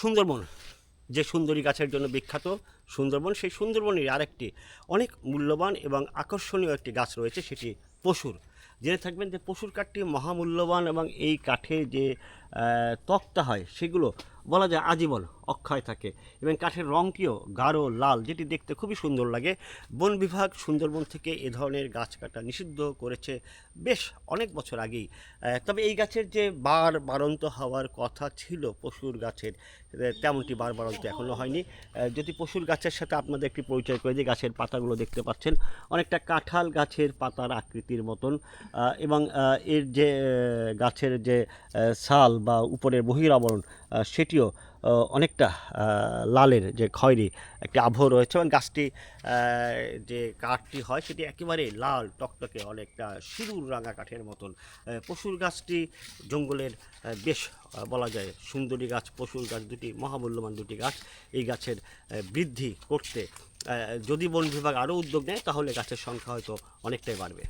সুন্দরবন, যে সুন্দরী গাছের জন্য বিখ্যাত সুন্দরবন, সেই সুন্দরবনের আরেকটি অনেক মূল্যবান এবং আকর্ষণীয় একটি গাছ রয়েছে, সেটি পশুর। জেনে থাকবেন যে পশুর কাঠটি মহামূল্যবান এবং এই কাঠে যে তক্তা হয়, সেগুলো বলা যায় আজীবন অক্ষয় থাকে। এবং কাঠের রঙটিও গাঢ়, লাল, যেটি দেখতে খুবই সুন্দর লাগে। বন বিভাগ সুন্দরবন থেকে এ ধরনের গাছ কাটা নিষিদ্ধ করেছে বেশ অনেক বছর আগেই। তবে এই গাছের যে বার বারন্ত হওয়ার কথা ছিল পশুর গাছের তেমনটি বার বারন্ত এখনও হয়নি। যদি পশুর গাছের সাথে আপনাদের একটি পরিচয় করে দিই, গাছের পাতাগুলো দেখতে পাচ্ছেন। অনেকটা কাঁঠাল গাছের পাতার আকৃতির মতন। এবং এর যে গাছের যে ছাল বা উপরের বহিরাবরণ আহ, সেটিও অনেকটা লালের যে খয়েরি একটি আবহ রয়েছে এবং গাছটি যে কাঠটি হয় সেটি একেবারে লাল টকটকে অনেকটা সিঁদুর রাঙা কাঠের মতন। পশুর গাছটি জঙ্গলের বেশ বলা যায় সুন্দরী গাছ পশুর গাছ দুটি মহামূল্যবান দুটি গাছ। এই গাছের বৃদ্ধি করতে যদি বন বিভাগ আরও উদ্যোগ নেয় তাহলে গাছের সংখ্যা হয়তো অনেকটাই বাড়বে।